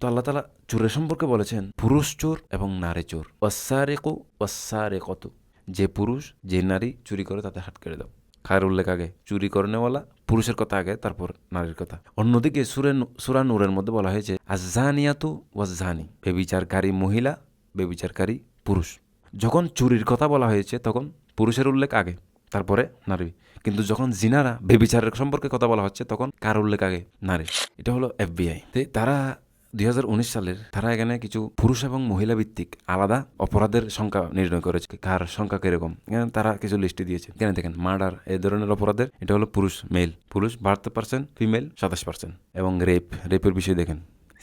তো আল্লাহ তালা চোরের সম্পর্কে বলেছেন, পুরুষ চোর এবং নারী চোর। ওয়াসারেকু ওয়াসারে কত যে পুরুষ, যে নারী চুরি করে তাতে হাত কেড়ে দাও। খায়ের উল্লেখ আগে, চুরি করেনেওয়ালা পুরুষের কথা আগে, তারপর নারীর কথা। অন্যদিকে সুরে সুরা নূরের মধ্যে বলা হয়েছে, আজানিয়াতু ওয়াজানি, বেবিচারকারী মহিলা, বেবিচারকারী পুরুষ। যখন চুরির কথা বলা হয়েছে, তখন পুরুষের উল্লেখ আগে, তারপরে নারী। কিন্তু যখন জিনারা বেবিচারের সম্পর্কে কথা বলা হচ্ছে, তখন কার উল্লেখ আগে? নারী। এটা হলো এফবিআই। তারা দুই হাজার উনিশ সালের তারা এখানে কিছু পুরুষ এবং মহিলা ভিত্তিক আলাদা অপরাধের সংখ্যা নির্ণয় করেছে। কার সংখ্যা কীরকম? এখানে তারা কিছু লিস্টে দিয়েছে। এখানে দেখেন, মার্ডার এই ধরনের অপরাধের, এটা হলো পুরুষ, মেল। পুরুষ বাহাত্তর পার্সেন্ট ফিমেল সাতাশ পার্সেন্ট এবং রেপ। রেপের বিষয়ে দেখেন,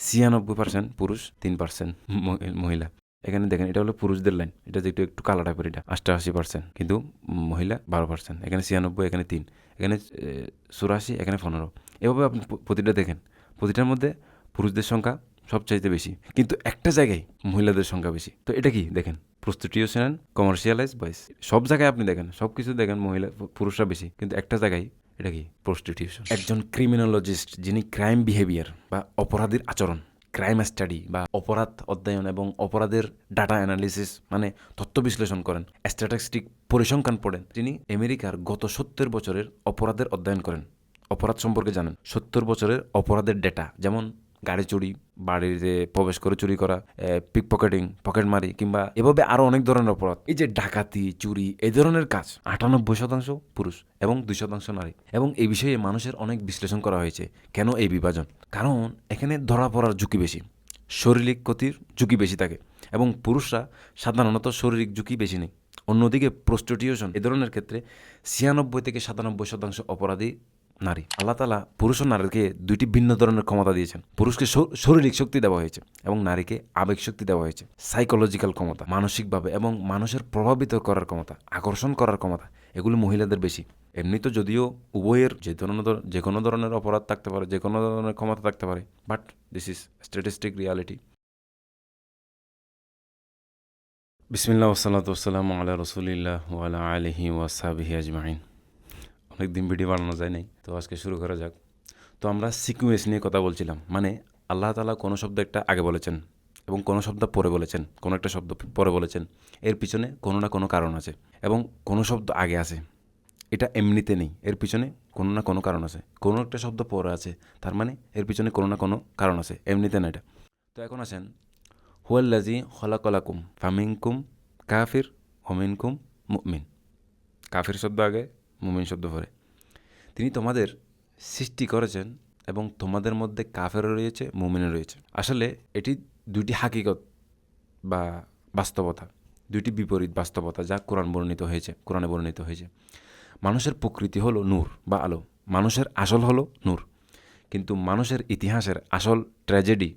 ছিয়ানব্বই পার্সেন্ট পুরুষ, তিন পার্সেন্ট মহিলা। এখানে দেখেন, এটা হলো পুরুষদের লাইন এটা একটু একটু কালা টাইপের এটা অষ্টআশি পার্সেন্ট কিন্তু মহিলা বারো পার্সেন্ট এখানে ছিয়ানব্বই, এখানে তিন। এখানে চুরাশি, এখানে পনেরো। এভাবে আপনি প্রতিটা দেখেন। প্রতিটার মধ্যে পুরুষদের সংখ্যা সবচাইতে বেশি। কিন্তু একটা জায়গায় মহিলাদের সংখ্যা বেশি। তো এটা কি? দেখেন প্রস্টিটিউশন অ্যান্ড কমার্শিয়ালাইজ বয়েস সব জায়গায় আপনি দেখেন, সব কিছু দেখেন, মহিলা পুরুষরা বেশি। কিন্তু একটা জায়গায়, এটা কি? প্রস্টিটিউশন একজন ক্রিমিনোলজিস্ট যিনি ক্রাইম বিহেভিয়ার বা অপরাধীর আচরণ ক্রাইম স্টাডি বা অপরাধ অধ্যয়ন এবং অপরাধের ডাটা অ্যানালিসিস মানে তথ্য বিশ্লেষণ করেন স্ট্যাটিস্টিক পরিসংখ্যান পড়েন, তিনি আমেরিকার গত সত্তর বছরের অপরাধের অধ্যয়ন করেন। অপরাধ সম্পর্কে জানেন। সত্তর বছরের অপরাধের ডেটা যেমন গাড়ি চুরি, বাড়িতে প্রবেশ করে চুরি করা পিক পকেটিং পকেট মারি কিংবা এভাবে আরও অনেক ধরনের অপরাধ। এই যে ডাকাতি, চুরি, এই ধরনের কাজ, আটানব্বই শতাংশ পুরুষ এবং দুই শতাংশ নারী। এবং এই বিষয়ে মানুষের অনেক বিশ্লেষণ করা হয়েছে, কেন এই বিভাজন? কারণ এখানে ধরা পড়ার ঝুঁকি বেশি, শারীরিক ক্ষতির ঝুঁকি বেশি থাকে এবং পুরুষরা সাধারণত শারীরিক ঝুঁকি বেশি নেই। অন্যদিকে প্রস্টিটিউশন এ ধরনের ক্ষেত্রে ছিয়ানব্বই থেকে সাতানব্বই শতাংশ অপরাধী নারী। আল্লাহ তালা পুরুষ ও নারীকে দুইটি ভিন্ন ধরনের ক্ষমতা দিয়েছেন। পুরুষকে শারীরিক শক্তি দেওয়া হয়েছে এবং নারীকে আবেগ শক্তি দেওয়া হয়েছে। সাইকোলজিক্যাল ক্ষমতা, মানসিকভাবে এবং মানুষের প্রভাবিত করার ক্ষমতা, আকর্ষণ করার ক্ষমতা, এগুলো মহিলাদের বেশি। এমনি তো যদিও উভয়ের যে ধরনের যে কোনো ধরনের অপরাধ থাকতে পারে, যে কোনো ধরনের ক্ষমতা থাকতে পারে but this is statistic reality বিসমিল্লা ওসালাত ওসালাম আল্লাহ রসুলিল্লাহ আলহি ওয়াসাবিহি আজমাইন। অনেক দিন ভিডিও বানানো যায় নাই, তো আজকে শুরু করা যাক। তো আমরা সিকুয়েন্স নিয়ে কথা বলছিলাম মানে আল্লাহ তালা কোনো শব্দ একটা আগে বলেছেন এবং কোনো শব্দ পরে বলেছেন, কোনো একটা শব্দ পরে বলেছেন, এর পিছনে কোনো না কোনো কারণ আছে এবং কোনো শব্দ আগে আছে, এটা এমনিতে নেই, এর পিছনে কোনো না কোনো কারণ আছে, কোনো একটা শব্দ পরে আছে, তার মানে এর পিছনে কোনো না কোনো কারণ আছে, এমনিতে না এটা। তো এখন আসেন হুয়াল্লাজি হলাকলাকুম ফামিনকুম কাফির হমিনকুম মুমিন। কাফির শব্দ আগে মুমিন শব্দ পরে তিনি তোমাদের সৃষ্টি করেছেন এবং তোমাদের মধ্যে কাফেরও রয়েছে, মুমিনও রয়েছে। আসলে এটি দুটি হাকিকত বা বাস্তবতা, দুইটি বিপরীত বাস্তবতা যা কোরআন বর্ণিত হয়েছে, কোরআনে বর্ণিত হয়েছে। মানুষের প্রকৃতি হলো নূর বা আলো, মানুষের আসল হলো নূর। কিন্তু মানুষের ইতিহাসের আসল ট্র্যাজেডি,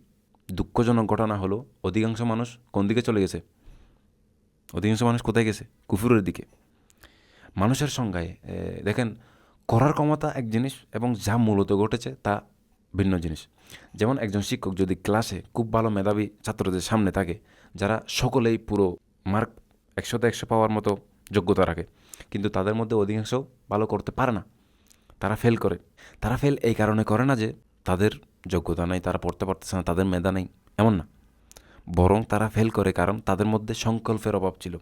দুঃখজনক ঘটনা হলো, অধিকাংশ মানুষ কোন দিকে চলে গেছে? অধিকাংশ মানুষ কোথায় গেছে? কুফুরের দিকে। মানুষের সংজ্ঞায় দেখেন, করার ক্ষমতা এক জিনিস এবং যা মূলত ঘটেছে তা ভিন্ন জিনিস। যেমন একজন শিক্ষক যদি ক্লাসে খুব ভালো মেধাবী ছাত্রদের সামনে থাকে, যারা সকলেই পুরো মার্ক একশোতে একশো পাওয়ার মতো যোগ্যতা রাখে, কিন্তু তাদের মধ্যে অধিকাংশ ভালো করতে পারে না, তারা ফেল করে। তারা ফেল এই কারণে করে না যে তাদের যোগ্যতা নেই, তারা পড়তে পারতেছে না, তাদের মেধা নেই, এমন না। বরং তারা ফেল করে কারণ তাদের মধ্যে সংকল্পের অভাব ছিল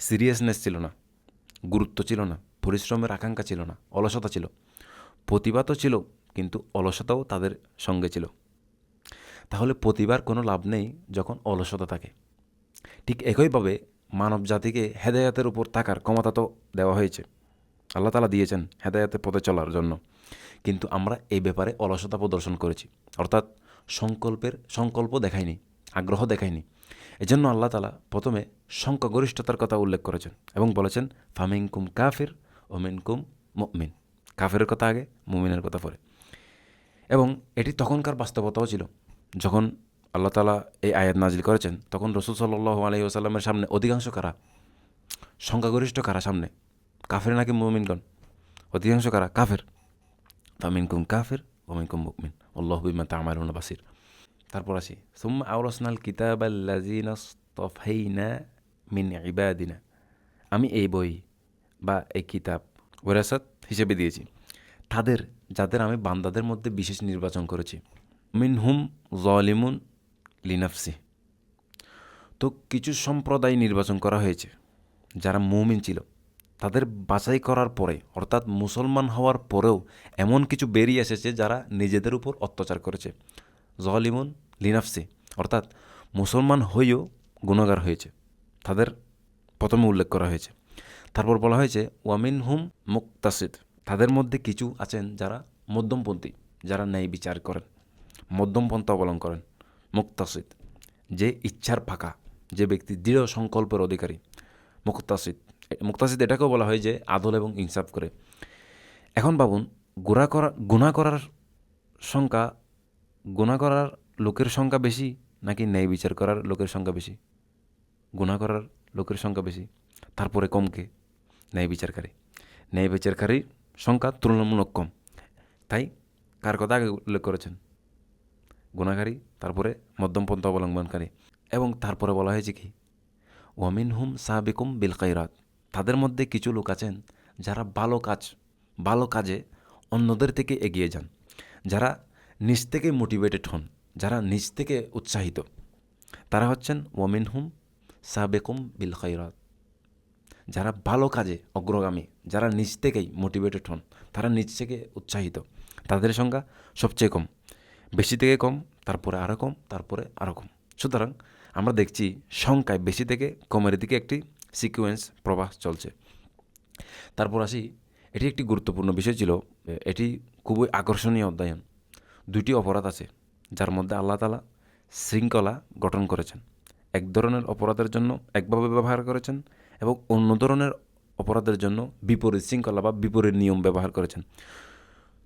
সিরিয়াসনেস ছিল না। গুরুত্ব ছিল না, পরিশ্রমের আকাঙ্ক্ষা ছিল না, অলসতা ছিল। প্রতিভা তো ছিল, কিন্তু অলসতাও তাদের সঙ্গে ছিল। তাহলে প্রতিভার কোনো লাভ নেই যখন অলসতা থাকে। ঠিক একইভাবে মানব জাতিকে হেদায়াতের উপর থাকার ক্ষমতা তো দেওয়া হয়েছে। আল্লাহ তালা দিয়েছেন হেদায়াতের পথে চলার জন্য। কিন্তু আমরা এই ব্যাপারে অলসতা প্রদর্শন করেছি। অর্থাৎ সংকল্পের সংকল্প দেখায়নি, আগ্রহ দেখায়নি। এজন্য আল্লাহ তালা প্রথমে সংখ্যাগরিষ্ঠতার কথা উল্লেখ করেছেন এবং বলেছেন, ফামিনকুম কাফির ওমিনকুম মুমিন। কাফের কথা আগে, মুমিনের কথা পরে। এবং এটি তখনকার বাস্তবতাও ছিল। যখন আল্লাহ তালা এই আয়াত নাজিল করেছেন, তখন রসুল সাল্লাহ আলহি আসাল্লামের সামনে অধিকাংশ কারা? সংখ্যাগরিষ্ঠ কারা সামনে? কাফের নাকি মুমিনগণ? অধিকাংশ কারা? কাফের। ফামিনকুম কাফের ওমিনকুম মুমিন। আল্লাহ বিমা তামারুন বাসির। তারপর আসি। সুম্মা আউরসনাল কিতাব আল্লাজিনা মিন ইবাদিনা আমি এই বই বা এই কিতাব, ওরাসাত হিসেবে দিয়েছি। তাদের, যাদের আমি বান্দাদের মধ্যে বিশেষ নির্বাচন করেছি। মিন হুম জলিমুন লিনাফসি তো কিছু সম্প্রদায় নির্বাচন করা হয়েছে, যারা মুমিন ছিল। তাদের বাছাই করার পরে, অর্থাৎ মুসলমান হওয়ার পরেও এমন কিছু বেরিয়ে এসেছে যারা নিজেদের উপর অত্যাচার করেছে। জলিমুন লিনাফসি, অর্থাৎ মুসলমান হয়েও গুণাগার হয়েছে। তাদের প্রথমে উল্লেখ করা হয়েছে। তারপর বলা হয়েছে ওয়ামিন হুম মুক্তাসিদ তাদের মধ্যে কিছু আছেন যারা মধ্যমপন্থী, যারা ন্যায় বিচার করেন, মধ্যমপন্থা অবলম্বন করেন। মুক্তাসিদ, যে ইচ্ছার ফাঁকা, যে ব্যক্তি দৃঢ় সংকল্পের অধিকারী। মুক্তাসিদ মুক্তাসিদ এটাকেও বলা হয় যে আদল এবং ইনসাফ করে। এখন ভাবুন, গুণা করা, গুণা করার সংখ্যা গুণা করার লোকের সংখ্যা বেশি নাকি ন্যায় বিচার করার লোকের সংখ্যা বেশি? গুণা করার লোকের সংখ্যা বেশি, তারপরে কমকে ন্যায় বিচারকারী। ন্যায় বিচারকারীর সংখ্যা তুলনামূলক কম। তাই কার কথা আগে উল্লেখ করেছেন? গুণাকারী, তারপরে মধ্যমপন্থা অবলম্বনকারী এবং তারপরে বলা হয়েছে কি? ওয়ামিন হুম সাহাবিকুম বিল খাইরাত তাদের মধ্যে কিছু লোক আছেন যারা ভালো কাজ, ভালো কাজে অন্যদের থেকে এগিয়ে যান। যারা নিজ থেকে মোটিভেটেড হন, যারা নিজ থেকে উৎসাহিত। তারা হচ্ছেন ওয়ামিন হুম সাবেকুম বিল খাইরাত যারা ভালো কাজে অগ্রগামী, যারা নিজ থেকেই মোটিভেটেড হন, তারা নিজ থেকে উৎসাহিত। তাদের সংখ্যা সবচেয়ে কম, বেশি থেকে কম, তারপরে আরও কম, তারপরে আরও কম। সুতরাং আমরা দেখছি সংখ্যায় বেশি থেকে কমের দিকে একটি সিকুয়েন্স প্রবাহ চলছে। তারপর আসি, এটি একটি গুরুত্বপূর্ণ বিষয় ছিল, এটি খুবই আকর্ষণীয় অধ্যয়ন। দুইটি অপরাধ আছে, যার মধ্যে আল্লাহ তালা শৃঙ্খলা গঠন করেছেন। এক ধরনের অপরাধের জন্য একভাবে ব্যবহার করেছেন এবং অন্য ধরনের অপরাধের জন্য বিপরীত শৃঙ্খলা বা বিপরীত নিয়ম ব্যবহার করেছেন।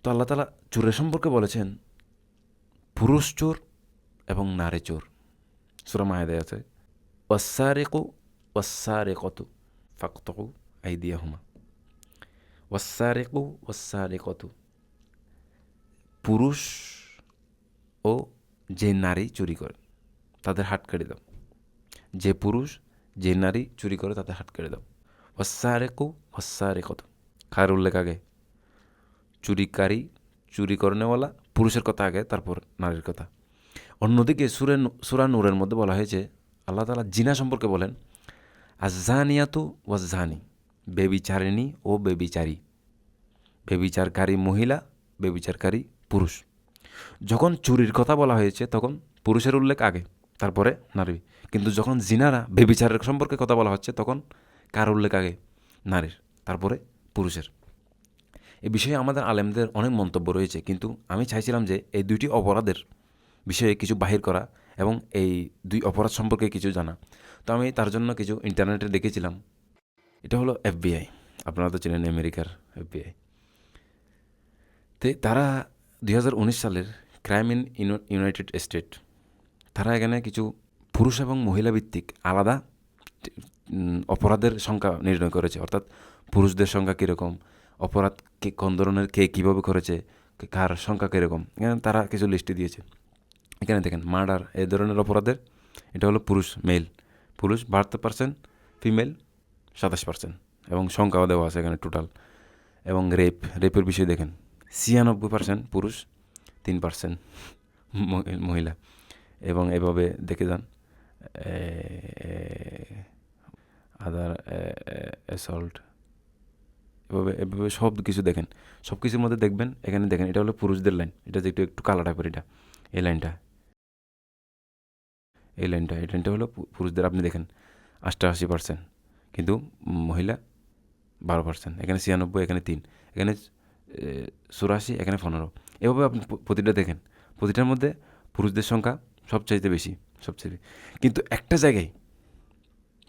তো আল্লাহ তালা চোরের সম্পর্কে বলেছেন, পুরুষ চোর এবং নারী চোর। সুরা মাহেদায় আছে ওয়াসারেকু ওয়াসারেকতু ফাকতকু আইদিয়া হুমা ওয়াসারেকু ওয়াসারেকতু পুরুষ ও যে নারী চুরি করে, তাদের হাত কেটে দাও। যে পুরুষ, যে নারী চুরি করে, তাদের হাত কেটে দাও। ওয়াসারেকু ওয়াসারেকতু খায়ের উল্লেখ আগে। চুরিকারী, চুরি করেনেওয়ালা, পুরুষের কথা আগে, তারপর নারীর কথা। অন্যদিকে সুরে সুরা নূরের মধ্যে বলা হয়েছে, আল্লাহ তালা জিনা সম্পর্কে বলেন আজানিয়াতু ওয়াজানি বেবিচারিণী ও বেবিচারী। বেবিচারকারী মহিলা, বেবিচারকারী পুরুষ। যখন চুরির কথা বলা হয়েছে, তখন পুরুষের উল্লেখ আগে, তারপরে নারী। কিন্তু যখন জিনারা বেবিচারের সম্পর্কে কথা বলা হচ্ছে, তখন কার উল্লেখ আগে? নারীর, তারপরে পুরুষের। এ বিষয়ে আমাদের আলেমদের অনেক মন্তব্য রয়েছে, কিন্তু আমি চাইছিলাম যে এই দুইটি অপরাধের বিষয়ে কিছু বাহির করা এবং এই দুই অপরাধ সম্পর্কে কিছু জানা। তো আমি তার জন্য কিছু ইন্টারনেটে দেখেছিলাম। এটা হলো এফবিআই। আপনারা তো চেনেন আমেরিকার এফবিআই। তে তারা দুই হাজার উনিশ সালের ক্রাইম ইন ইউনাইটেড স্টেট, তারা এখানে কিছু পুরুষ এবং মহিলা ভিত্তিক আলাদা অপরাধের সংখ্যা নির্ণয় করেছে। অর্থাৎ পুরুষদের সংখ্যা কীরকম, অপরাধ কে, কোন ধরনের কে কীভাবে করেছে কার সংখ্যা কীরকম, এখানে তারা কিছু লিস্টে দিয়েছে। এখানে দেখেন, মার্ডার এই ধরনের অপরাধের, এটা হলো পুরুষ, মেল। পুরুষ বাহাত্তর পার্সেন্ট ফিমেল সাতাশ পার্সেন্ট এবং সংখ্যাও দেওয়া আছে এখানে টোটাল। এবং রেপ, রেপের বিষয়ে দেখেন ছিয়ানব্বই পার্সেন্ট পুরুষ, তিন পার্সেন্ট মহিলা। এবং এভাবে দেখে যান আদার অ্যাসল্ট এভাবে এভাবে সব কিছু দেখেন। সব কিছুর মধ্যে দেখবেন, এখানে দেখেন, এটা হলো পুরুষদের লাইন এটা যে একটু একটু টাইপের এটা, এই লাইনটা এই লাইনটা এই লাইনটা হলো পুরুষদের, আপনি দেখেন অষ্টআশি পার্সেন্ট কিন্তু মহিলা বারো পার্সেন্ট এখানে ছিয়ানব্বই, এখানে তিন। এখানে চুরাশি এখানে পনেরো এভাবে আপনি প্রতিটা দেখেন। প্রতিটার মধ্যে পুরুষদের সংখ্যা সবচাইতে বেশি সবচেয়ে কিন্তু একটা জায়গায়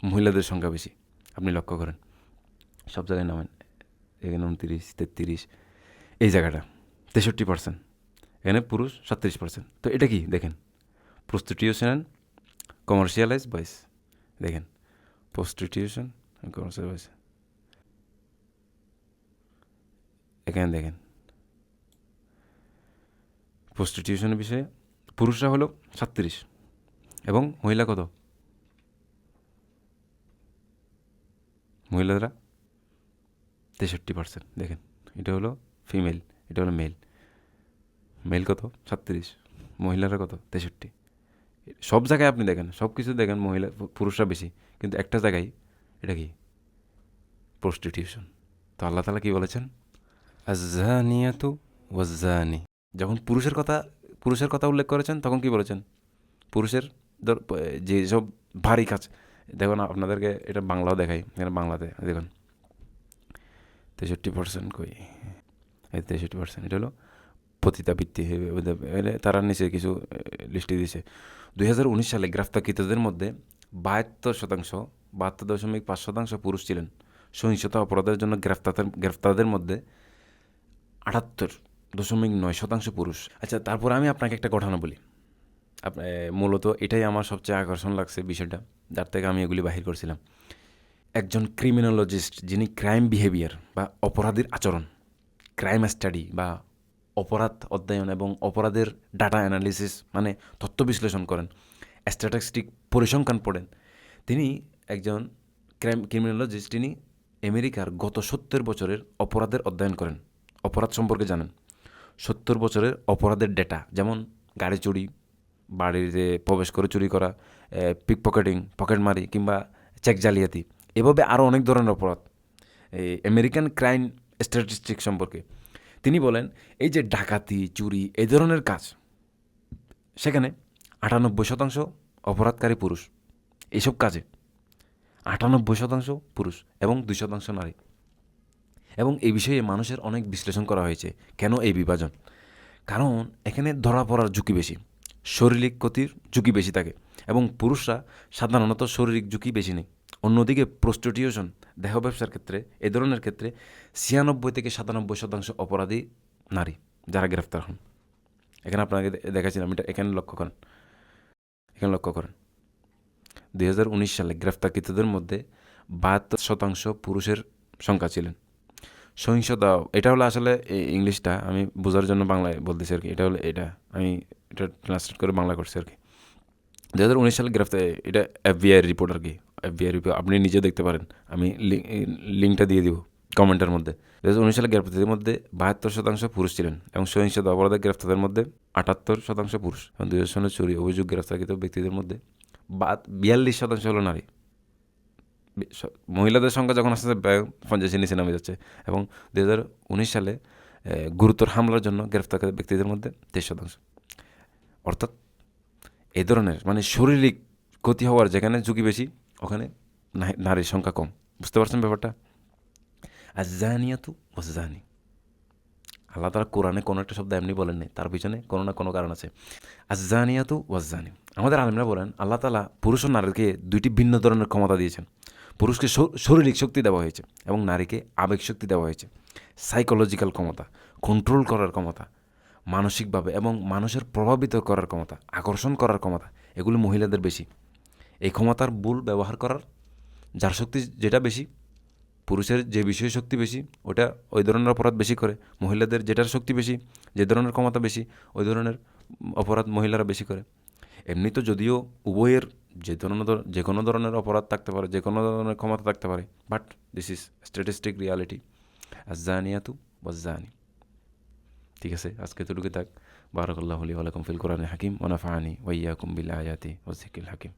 মহিলাদের সংখ্যা বেশি আপনি লক্ষ্য করেন। সব জায়গায় নামেন, এখানে উনতিরিশ তেত্রিশ, এই জায়গাটা, তেষট্টি পার্সেন্ট এখানে পুরুষ সাতত্রিশ পার্সেন্ট তো এটা কি? দেখেন। প্রস্টিটিউশন কমার্শিয়ালাইজ বয়েস দেখেন। প্রস্টিটিউশন কমার্শিয়াল বয়েস এখানে দেখেন। প্রস্টিটিউশনের বিষয়ে পুরুষরা হলো সাতত্রিশ এবং মহিলা কত? মহিলারা তেষট্টি পার্সেন্ট দেখেন। এটা হলো ফিমেল এটা হলো মেল মেল কত? সাতত্রিশ। মহিলারা কত? তেষট্টি। সব জায়গায় আপনি দেখেন, সব কিছু দেখেন, মহিলা, পুরুষরা বেশি। কিন্তু একটা জায়গায় এটা কি? প্রস্টিটিউশন তো আল্লাহ তালা কি বলেছেন? আজানিয়াতু ওয়াজানি যখন পুরুষের কথা পুরুষের কথা উল্লেখ করেছেন, তখন কি বলেছেন? পুরুষের ধর যে সব ভারী কাজ। দেখুন, আপনাদেরকে এটা বাংলাও দেখাই, এখানে বাংলাতে, দেখুন। তেষট্টি পার্সেন্ট কই? এই তেষট্টি পার্সেন্ট এটা হলো পতিতাবৃত্তি তারা নিচে কিছু লিস্টে দিয়েছে দুই হাজার উনিশ সালে গ্রেফতারকৃতদের মধ্যে বাহাত্তর শতাংশ, বাহাত্তর দশমিক পাঁচ শতাংশ পুরুষ ছিলেন। সহিংসতা অপরাধের জন্য গ্রেফতার গ্রেফতারদের মধ্যে আটাত্তর দশমিক নয় শতাংশ পুরুষ। আচ্ছা তারপর আমি আপনাকে একটা ঘটনা বলি। মূলত এটাই আমার সবচেয়ে আকর্ষণ লাগছে বিষয়টা, যার থেকে আমি এগুলি বাহির করছিলাম। একজন ক্রিমিনোলজিস্ট যিনি ক্রাইম বিহেভিয়ার বা অপরাধীর আচরণ, ক্রাইম স্টাডি বা অপরাধ অধ্যয়ন এবং অপরাধের ডাটা অ্যানালিসিস মানে তথ্য বিশ্লেষণ করেন, স্ট্যাটিস্টিক পরিসংখ্যান পড়েন, তিনি একজন ক্রাইম, ক্রিমিনোলজিস্ট তিনি আমেরিকার গত সত্তর বছরের অপরাধের অধ্যয়ন করেন। অপরাধ সম্পর্কে জানেন। সত্তর বছরের অপরাধের ডেটা যেমন গাড়ি চুরি, বাড়িতে প্রবেশ করে চুরি করা পিক পকেটিং পকেটমারি কিংবা চেক জালিয়াতি, এভাবে আরও অনেক ধরনের অপরাধ। এই আমেরিকান ক্রাইম স্ট্যাটিস্টিক সম্পর্কে। তিনি বলেন, এই যে ডাকাতি, চুরি, এই ধরনের কাজ, সেখানে আটানব্বই শতাংশ অপরাধকারী পুরুষ। এইসব কাজে আটানব্বই শতাংশ পুরুষ এবং দুই শতাংশ নারী। এবং এই বিষয়ে মানুষের অনেক বিশ্লেষণ করা হয়েছে। কেন এই বিভাজন? কারণ এখানে ধরা পড়ার ঝুঁকি বেশি, শারীরিক ক্ষতির ঝুঁকি বেশি থাকে এবং পুরুষরা সাধারণত শারীরিক ঝুঁকি বেশি নেই অন্যদিকে প্রস্টিটিউশন দেহ ব্যবসার ক্ষেত্রে, এ ধরনের ক্ষেত্রে ছিয়ানব্বই থেকে সাতানব্বই শতাংশ অপরাধী নারী যারা গ্রেফতার হন। এখানে আপনাকে দেখাচ্ছিলাম, এটা এখানে লক্ষ্য করেন। এখানে লক্ষ্য করেন। দুই হাজার উনিশ সালে গ্রেফতারকৃতদের মধ্যে বাহাত্তর শতাংশ পুরুষের সংখ্যা ছিলেন। সহিংসতা এটা হলো আসলে এই ইংলিশটা, আমি বোঝার জন্য বাংলায় বলতেছি আর কি, এটা হলো এটা, আমি এটা ট্রান্সলেট করে বাংলা করছি আর কি। দু হাজার উনিশ সালে গ্রেফতার এটা এফবিআই রিপোর্ট আর কি এফবিআই রিপোর্ট আপনি নিজে দেখতে পারেন, আমি লিঙ্কটা দিয়ে দিব কমেন্টের মধ্যে। দু হাজার উনিশ সালে গ্রেফতারদের মধ্যে বাহাত্তর শতাংশ পুরুষ ছিলেন এবং সহিংসতা অপরাধে গ্রেফতারদের মধ্যে আটাত্তর শতাংশ পুরুষ। এবং দু হাজার সালে চুরি অভিযোগ গ্রেফতারকৃত ব্যক্তিদের মধ্যে বিয়াল্লিশ শতাংশ হলো নারী। মহিলাদের সংখ্যা যখন আস্তে আস্তে পঞ্চাশের নিচে নামে যাচ্ছে। এবং দু হাজার উনিশ সালে গুরুতর হামলার জন্য গ্রেফতার ব্যক্তিদের মধ্যে তেইশ শতাংশ। অর্থাৎ এই ধরনের মানে শারীরিক ক্ষতি হওয়ার যেখানে ঝুঁকি বেশি, ওখানে নারীর সংখ্যা কম। বুঝতে পারছেন ব্যাপারটা? আর জানিয়া তু বস জানি আল্লাহ তারা কোরআনে কোনো একটা শব্দ এমনি বলেন তার পিছনে কোনো না কোনো কারণ আছে। আর জানিয়া তু ওয়াজ জানি আমাদের আলমরা বলেন, আল্লাহ তালা পুরুষ ও নারীকে দুইটি ভিন্ন ধরনের ক্ষমতা দিয়েছেন। পুরুষকে শারীরিক শক্তি দেওয়া হয়েছে এবং নারীকে আবেগ শক্তি দেওয়া হয়েছে। সাইকোলজিক্যাল ক্ষমতা কন্ট্রোল করার ক্ষমতা, মানসিকভাবে এবং মানুষের প্রভাবিত করার ক্ষমতা, আকর্ষণ করার ক্ষমতা, এগুলি মহিলাদের বেশি। এই ক্ষমতার ভুল ব্যবহার করার যার শক্তি যেটা বেশি, পুরুষের যে বিষয় শক্তি বেশি, ওটা ওই ধরনের অপরাধ বেশি করে, মহিলাদের যেটার শক্তি বেশি, যে ধরনের ক্ষমতা বেশি, ওই ধরনের অপরাধ মহিলারা বেশি করে। এমনি তো যদিও উভয়ের যে ধরনের ধর- যে কোনো ধরনের অপরাধ থাকতে পারে, যে কোনো ধরনের ক্ষমতা থাকতে পারে but this is statistic reality জানিয়াতু বা জানি ঠিক আছে? আজকে তুলুকে থাক। বারাকাল্লাহ আলাইকুম ফিল কোরআন হাকিম ওনাফানি ওয়াইয়াকুম বিল আয়াতি ওসিকিল হাকিম।